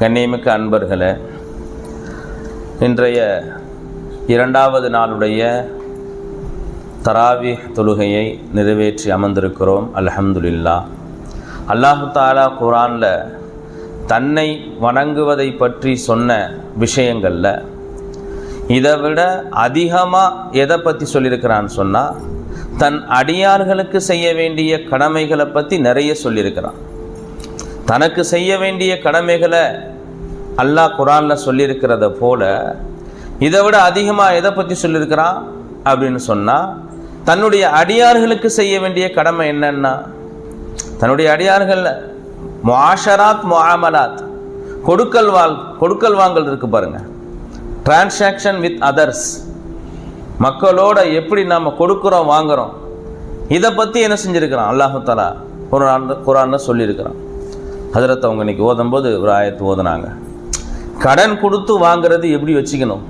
கண்ணியமிக்க அன்பர்களே இன்றைய இரண்டாவது நாளுடைய தராவி தொழுகையை நிறைவேற்றி அமர்ந்திருக்கிறோம் அலஹம்துல்லா அல்லாஹு தாலா குரானில் தன்னை வணங்குவதை பற்றி சொன்ன விஷயங்களில் இதை விட அதிகமாக எதை பற்றி சொல்லியிருக்கிறான்னு சொன்னால் தன் அடியார்களுக்கு செய்ய வேண்டிய கடமைகளை பற்றி நிறைய சொல்லியிருக்கிறான். தனக்கு செய்ய வேண்டிய கடமைகளை அல்லாஹ் குரானில் சொல்லியிருக்கிறத போல இதை விட அதிகமாக எதை பற்றி சொல்லியிருக்கிறான் அப்படின்னு சொன்னால் தன்னுடைய அடியார்களுக்கு செய்ய வேண்டிய கடமை என்னன்னா தன்னுடைய அடியார்கள் முஆஷராத் முஆமலாத் கொடுக்கல் வால் கொடுக்கல் வாங்கல் இருக்கு பாருங்க. டிரான்சாக்ஷன் வித் அதர்ஸ் மக்களோட எப்படி நாம் கொடுக்குறோம் வாங்குறோம் இதை பற்றி என்ன செஞ்சுருக்கிறான்? அல்லாஹு தாலா குரான் குரானில் சொல்லியிருக்கிறான். ஹதரத் அவங்க இன்றைக்கி ஓதும்போது ஒரு ஆயத்து ஓதுனாங்க. கடன் கொடுத்து வாங்குறது எப்படி வச்சுக்கணும்?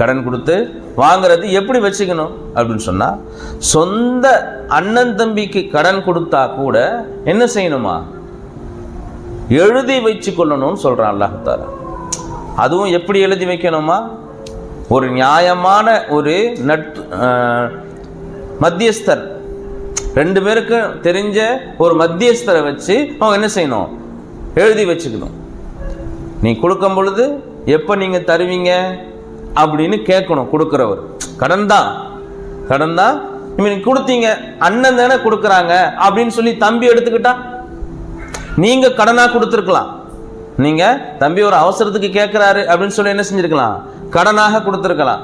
கடன் கொடுத்து வாங்குறது எப்படி வச்சுக்கணும்? அப்படின்னு சொன்னால் சொந்த அண்ணன் தம்பிக்கு கடன் கொடுத்தா கூட என்ன செய்யணுமா? எழுதி வச்சு கொள்ளணும்னு சொல்கிறான் அல்லாஹால அதுவும் எப்படி எழுதி வைக்கணுமா? ஒரு நியாயமான ஒரு நட் மத்தியஸ்தர். ரெண்டு பேருக்கும் தெரிஞ்ச ஒரு மத்தியஸ்தரை வச்சு அவங்க என்ன செய்யணும்? எழுதி வச்சுக்கணும். நீ கொடுக்கும் பொழுது எப்போ நீங்கள் தருவீங்க? அப்படின்னு கேட்கணும் கொடுக்குறவர். கடன் தான் கடன் தான் இப்போ நீங்கள் கொடுத்தீங்க அண்ணன் தானே கொடுக்குறாங்க அப்படின்னு சொல்லி தம்பி எடுத்துக்கிட்டா? நீங்கள் கடனாக கொடுத்துருக்கலாம். நீங்கள் தம்பி ஒரு அவசரத்துக்கு கேட்குறாரு அப்படின்னு சொல்லி என்ன செஞ்சுருக்கலாம்? கடனாக கொடுத்துருக்கலாம்.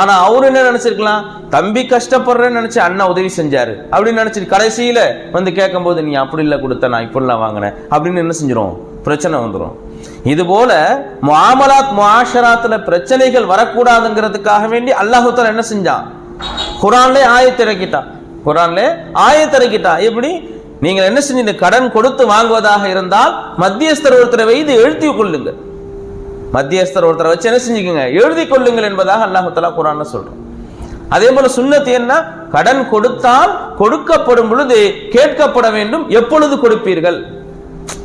ஆனால் அவர் என்ன நினச்சிருக்கலாம்? தம்பி கஷ்டப்படுறேன்னு நினச்சி அண்ணன் உதவி செஞ்சார். அப்படின்னு நினச்சிரு கடைசியில வந்து கேட்கும்போது நீ அப்படி இல்லை கொடுத்த நான் இப்படிலாம் வாங்கினேன். அப்படின்னு என்ன செஞ்சிடும் பிரச்சனை வந்துடும் இது போல முஆமலாத் முஆஷராத்துல பிரச்சனைகள் வரக்கூடாதுங்கிறதுக்காக வேண்டி அல்லாஹு என்ன செஞ்சான்? குரான்லே ஆயத்திறக்கிட்டான் குரான்லே ஆயத்திறக்கிட்டான் எப்படி? நீங்கள் என்ன செஞ்சீங்க கடன் கொடுத்து வாங்குவதாக இருந்தால் மத்தியஸ்தர் ஒருத்தரை வைத்து எழுத்தி கொள்ளுங்கள். மத்தியஸ்தர் ஒருத்தரை வச்சு என்ன செஞ்சுக்கோங்க? எழுதி கொள்ளுங்கள் என்பதாக அல்லாஹத்தலா தஆலா சொல்றோம் அதே போல சுண்ணத்து என்ன? கடன் கொடுத்தால் கொடுக்கப்படும் பொழுது கேட்கப்பட வேண்டும். எப்பொழுது கொடுப்பீர்கள்?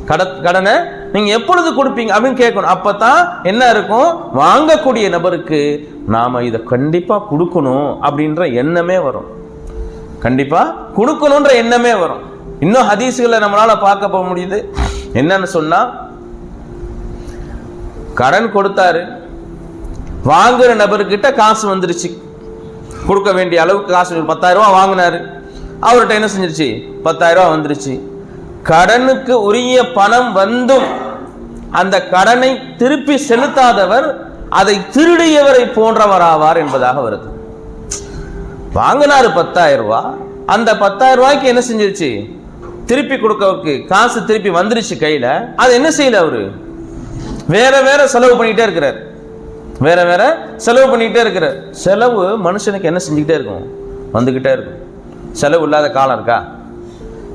கட கடனை நீங்க எப்பொழுது கொடுப்பீங்க அப்படின்னு கேட்கணும். அப்பதான் என்ன இருக்கும்? வாங்கக்கூடிய நபருக்கு நாம இதை கண்டிப்பா கொடுக்கணும் அப்படின்ற எண்ணமே வரும். கண்டிப்பா கொடுக்கணுன்ற எண்ணமே வரும். இன்னும் ஹதீஸ்களை நம்மளால பார்க்க போக முடியுது. என்னன்னு சொன்னா கடன் கொடுத்தாரு. வாங்குற நபர்கிட்ட காசு வந்துருச்சு. கொடுக்க வேண்டிய அளவுக்கு காசு ஒரு பத்தாயிரம் வாங்கினாரு. அவர்கிட்ட என்ன செஞ்சிருச்சு? பத்தாயிரம் ரூபாய் வந்துருச்சு. கடனுக்கு உரிய பணம் வந்தும் அந்த கடனை திருப்பி செலுத்தாதவர் அதை திருடியவரை போன்றவராவார் என்பதாக வருது. வாங்கினாரு பத்தாயிரம் ரூபா அந்த பத்தாயிரம் ரூபாய்க்கு என்ன செஞ்சிருச்சு? திருப்பி கொடுக்கறதுக்கு காசு திருப்பி வந்துருச்சு கையில. அது என்ன செய்யல அவரு? வேற வேற செலவு பண்ணிக்கிட்டே இருக்கிறார். வேற வேற செலவு பண்ணிக்கிட்டே இருக்கிறார். செலவு மனுஷனுக்கு என்ன செஞ்சுக்கிட்டே இருக்கும்? வந்துக்கிட்டே இருக்கும். செலவு இல்லாத காலம் இருக்கா?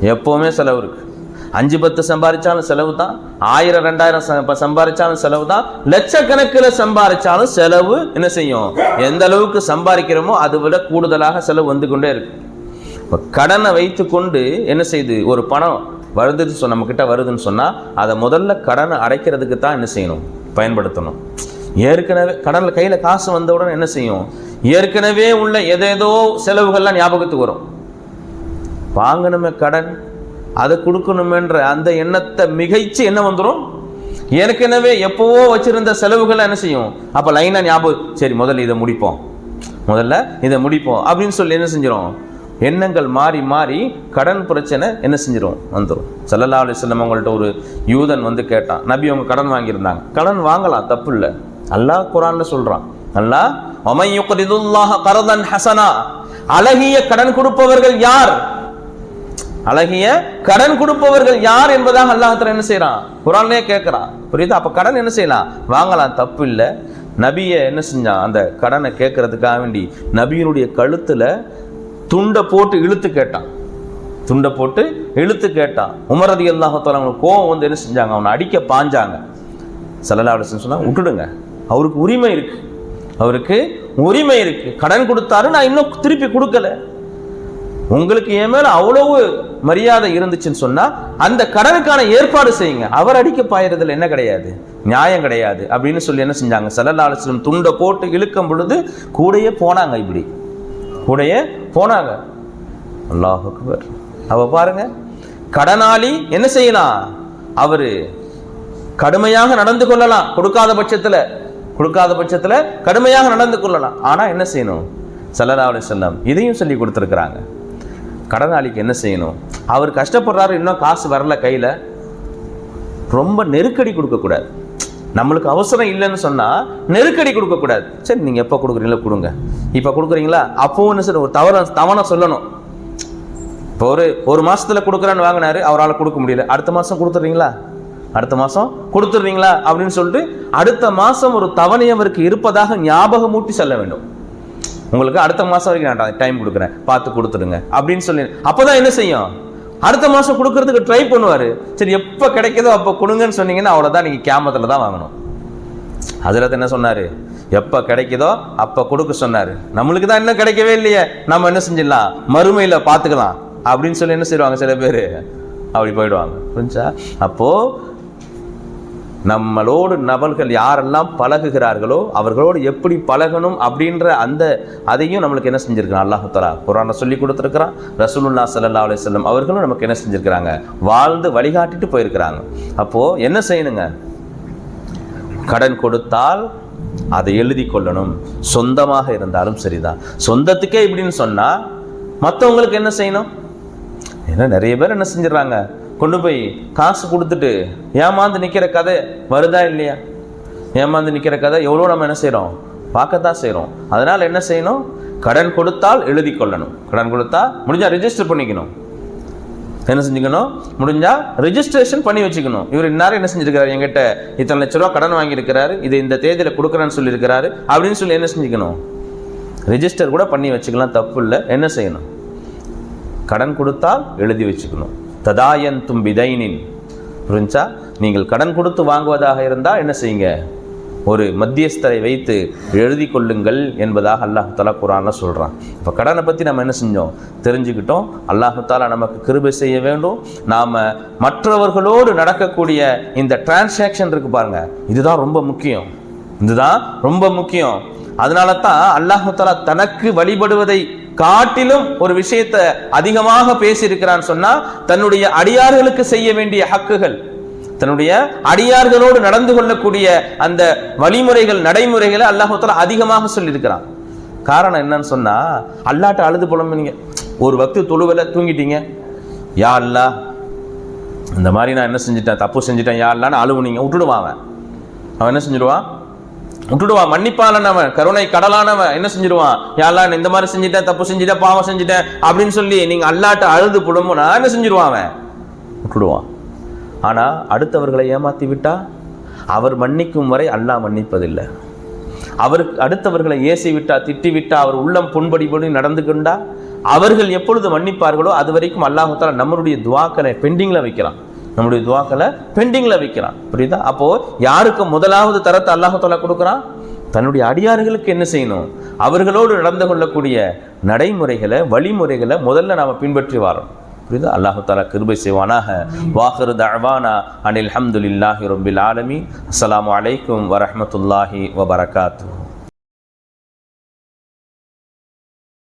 எப்போவுமே செலவு இருக்கு. அஞ்சு பத்து சம்பாதிச்சாலும் செலவு தான் ஆயிரம் ரெண்டாயிரம் ச- சம்பாதிச்சாலும் செலவு தான் லட்சக்கணக்கில் சம்பாதிச்சாலும் செலவு என்ன செய்யும்? எந்த அளவுக்கு சம்பாதிக்கிறோமோ அதை விட கூடுதலாக செலவு வந்து கொண்டே இருக்கு. இப்போ கடனை வைத்துக்கொண்டு என்ன செய்யுது ஒரு பணம் வருதுன்னு சொன்ன நம்மக்கிட்ட வருதுன்னு சொன்னால் அதை முதல்ல கடனை அடைக்கிறதுக்கு தான் என்ன செய்யணும்? பயன்படுத்தணும். ஏற்கனவே கடனில் கையில் காசு வந்தவுடன் என்ன செய்யும்? ஏற்கனவே உள்ள எதேதோ செலவுகள்லாம் ஞாபகத்துக்கு வரும். வாங்கணுமே கடன் அதை கொடுக்கணுமென்ற அந்த எண்ணத்தை மிகைச்சு என்ன வந்துடும் ஏற்கனவே எப்போவோ வச்சிருந்த செலவுகள் என்ன செய்யும்? அப்போ லைனாக ஞாபகம் சரி முதல்ல இதை முடிப்போம். முதல்ல இதை முடிப்போம். அப்படின்னு சொல்லி என்ன செஞ்சிடும் எண்ணங்கள் மாறி மாறி கடன் பிரச்சனை என்ன செஞ்சிடும் வந்துடும் சல்லல்லா அலிஸ்லம் அவங்கள்ட்ட ஒரு யூதன் வந்து கேட்டான். நபி அவங்க கடன் வாங்கியிருந்தாங்க. கடன் வாங்கலாம் தப்பு இல்லை. அல்லாஹ் குரான்னு சொல்றான். அல்லாஹ் ஒமையுக்கரிதுல்லாஹ கரதன் ஹசனா. அழகிய கடன் கொடுப்பவர்கள் யார்? அழகிய கடன் கொடுப்பவர்கள் யார் என்பதாக அல்லாஹ் என்ன செய்யறான் குரான்லயே கேட்கிறான் புரியுதா? அப்ப கடன் என்ன செய்யலாம்? வாங்கலாம் தப்பு இல்லை. நபியை என்ன செஞ்சான்? அந்த கடனை கேட்கறதுக்காக வேண்டி நபியினுடைய கழுத்துல துண்டை போட்டு இழுத்து கேட்டான் துண்டை போட்டு இழுத்து கேட்டான் உமரதி அல்லாஹத்தால அவங்களுக்கு கோவம் வந்து என்ன செஞ்சாங்க? அவனை அடிக்க பாஞ்சாங்க. சல்லல்லா அலிஸ்லம் சொன்னால் விட்டுடுங்க. அவருக்கு உரிமை இருக்கு. அவருக்கு உரிமை இருக்கு. கடன் கொடுத்தாரு நான் இன்னும் திருப்பி கொடுக்கல. உங்களுக்கு என் மேல அவ்வளவு மரியாதை இருந்துச்சுன்னு சொன்னா அந்த கடனுக்கான ஏற்பாடு செய்யுங்க. அவர் அடிக்க பாயறதுல என்ன கிடையாது? நியாயம் கிடையாது. அப்படின்னு சொல்லி என்ன செஞ்சாங்க? சல்லல்லா அலிஸ்லம் துண்டை போட்டு இழுக்கும் பொழுது கூடயே போனாங்க இப்படி. கூடயே போனாங்க. அல்லாஹ் அக்பர். அவ பாருங்க கடனாளி என்ன செய்யலாம்? அவர் கடுமையாக நடந்து கொள்ளலாம். கொடுக்காத பட்சத்தில் கொடுக்காத பட்சத்தில் கடுமையாக நடந்து கொள்ளலாம். ஆனால் என்ன செய்யணும்? சல்லல்லா செல்லம் இதையும் சொல்லி கொடுத்துருக்குறாங்க. கடனாளிக்கு என்ன செய்யணும்? அவர் கஷ்டப்படுறாரு இன்னும் காசு வரல கையில். ரொம்ப நெருக்கடி கொடுக்கக்கூடாது. நம்மளுக்கு அவசரம் இல்லைன்னு சொன்னால் நெருக்கடி கொடுக்கக்கூடாது சரி நீங்கள் எப்போ கொடுக்குறீங்களோ கொடுங்க. இப்போ கொடுக்குறீங்களா? அப்பவும் என்ன ஒரு தவற தவணை சொல்லணும். இப்போ ஒரு ஒரு மாதத்தில் கொடுக்குறேன்னு வாங்கினாரு அவரால் கொடுக்க முடியல. அடுத்த மாதம் கொடுத்துட்றீங்களா? அடுத்த மாதம் கொடுத்துட்றீங்களா? அப்படின்னு சொல்லிட்டு அடுத்த மாதம் ஒரு தவணை அவருக்கு இருப்பதாக ஞாபகமூட்டி செல்ல வேண்டும். உங்களுக்கு அடுத்த மாதம் வரைக்கும் நான் டைம் கொடுக்குறேன். பார்த்து கொடுத்துடுங்க. அப்படின்னு சொல்லி அப்போ தான் என்ன செய்யும்? அடுத்த மாதம் கொடுக்கறதுக்கு ட்ரை பண்ணுவார். சரி எப்போ கிடைக்குதோ அப்போ கொடுங்கன்னு சொன்னீங்கன்னா அவ்வளோதான் நீங்கள் கேமத்தில் தான் வாங்கணும். அதில் என்ன சொன்னார்? எப்போ கிடைக்குதோ அப்போ கொடுக்க சொன்னார். நம்மளுக்கு தான் இன்னும் கிடைக்கவே இல்லையே. நம்ம என்ன செஞ்சிடலாம்? மறுமையில் பார்த்துக்கலாம். அப்படின்னு சொல்லி என்ன செய்வாங்க சில பேர்? அப்படி போயிடுவாங்க. புரிஞ்சா? அப்போது நம்மளோடு நபர்கள் யாரெல்லாம் பழகுகிறார்களோ அவர்களோடு எப்படி பழகணும் அப்படின்ற அந்த அதையும் நம்மளுக்கு என்ன செஞ்சுருக்கான் அல்லாஹுத்தலா குரானை சொல்லி கொடுத்துருக்குறான். ரசூலுல்லா சல்லா அலி வஸல்லம் அவர்களும் நமக்கு என்ன செஞ்சுருக்கிறாங்க? வாழ்ந்து வழிகாட்டிட்டு போயிருக்கிறாங்க. அப்போது என்ன செய்யணுங்க? கடன் கொடுத்தால் அதை எழுதி கொள்ளணும். சொந்தமாக இருந்தாலும் சரிதான். சொந்தத்துக்கே இப்படின்னு சொன்னால் மற்றவங்களுக்கு என்ன செய்யணும்? ஏன்னா நிறைய பேர் என்ன செஞ்சிடறாங்க. கொண்டு போய் காசு கொடுத்துட்டு ஏமாந்து நிற்கிற கதை வருதா இல்லையா? ஏமாந்து நிற்கிற கதை எவ்வளோ நம்ம என்ன செய்கிறோம் பார்க்கத்தான் செய்கிறோம் அதனால் என்ன செய்யணும்? கடன் கொடுத்தால் எழுதி கொள்ளணும். கடன் கொடுத்தா முடிஞ்சால் ரிஜிஸ்டர் பண்ணிக்கணும். என்ன செஞ்சுக்கணும்? முடிஞ்சால் ரிஜிஸ்ட்ரேஷன் பண்ணி வச்சுக்கணும். இவர் இந்நேரம் என்ன செஞ்சுருக்காரு என்கிட்ட இத்தனை லட்ச ரூபா கடன் வாங்கியிருக்கிறாரு. இது இந்த தேதியில் கொடுக்குறேன்னு சொல்லியிருக்கிறாரு. அப்படின்னு சொல்லி என்ன செஞ்சுக்கணும்? ரிஜிஸ்டர் கூட பண்ணி வச்சுக்கலாம். தப்பு இல்லை. என்ன செய்யணும்? கடன் கொடுத்தால் எழுதி வச்சுக்கணும். ததாயன் தும்பிதைனின் புரிஞ்சா? நீங்கள் கடன் கொடுத்து வாங்குவதாக இருந்தால் என்ன செய்யுங்க? ஒரு மத்தியஸ்தரை வைத்து எழுதி கொள்ளுங்கள் என்பதாக அல்லாஹு தாலா குரான்ல சொல்கிறான் இப்போ கடனை பற்றி நம்ம என்ன செஞ்சோம்? தெரிஞ்சுக்கிட்டோம். அல்லாஹு தாலா நமக்கு கிருபை செய்ய வேண்டும். நாம் மற்றவர்களோடு நடக்கக்கூடிய இந்த டிரான்சாக்ஷன் இருக்கு பாருங்க. இதுதான் ரொம்ப முக்கியம். இதுதான் ரொம்ப முக்கியம். அதனால தான் அல்லாஹு தாலா தனக்கு வழிபடுவதை காட்டிலும் ஒரு விஷயத்தை அதிகமாக பேசியிருக்கிறான்னு சொன்னா தன்னுடைய அடியார்களுக்கு செய்ய வேண்டிய ஹக்குகள் தன்னுடைய அடியார்களோடு நடந்து கொள்ளக்கூடிய அந்த வழிமுறைகள் நடைமுறைகளை அல்லாஹால அதிகமாக சொல்லியிருக்கிறான். காரணம் என்னன்னு சொன்னா அல்லாட்ட அழுது புலம்புனீங்க. ஒரு பக்தி தொழுவல தூங்கிட்டீங்க. யா அல்லா இந்த மாதிரி நான் என்ன செஞ்சிட்டேன் தப்பு செஞ்சிட்டேன் யா அல்லான்னு அழுவுனீங்க விட்டுடுவான் அவன். அவன் என்ன செஞ்சிடுவான்? விட்டுடுவான் மன்னிப்பாளனவன் அவன் கருணை கடலானவன். என்ன செஞ்சிடுவான் யாரெல்லாம் இந்த மாதிரி செஞ்சுட்டேன் தப்பு செஞ்சுட்டேன் பாவம் செஞ்சுட்டேன் அப்படின்னு சொல்லி நீங்க அல்லாட்ட அழுது புலம்புனா என்ன செஞ்சிடுவான் அவன்? விட்டுடுவான். ஆனா அடுத்தவர்களை ஏமாத்தி விட்டா அவர் மன்னிக்கும் வரை அல்லாஹ் மன்னிப்பதில்லை. அவருக்கு அடுத்தவர்களை ஏசி விட்டா திட்டி விட்டா அவர் உள்ளம் புண்படி படி நடந்து கொண்டா அவர்கள் எப்பொழுது மன்னிப்பார்களோ அது வரைக்கும் அல்லாஹால நம்மளுடைய துவாக்களை பெண்டிங்கில் வைக்கிறான். நம்முடைய துவாக்களை பெண்டிங்கில் வைக்கிறான். புரியுதா? அப்போது யாருக்கு முதலாவது தரத்தை அல்லாஹால கொடுக்குறான்? தன்னுடைய அடியார்களுக்கு என்ன செய்யணும்? அவர்களோடு நடந்து கொள்ளக்கூடிய நடைமுறைகளை வழிமுறைகளை முதல்ல நாம் பின்பற்றி வரோம் புரியுதா? அல்லாஹு தாலா கிருபை செய்வானாக. வாஹரு தழ்வானா அனில் ஹம்துலில்லாஹி ரொம்பில் ஆலமி அஸ்லாம் அலைக்கும் வரமத்துல்லாஹி வபரகாத்து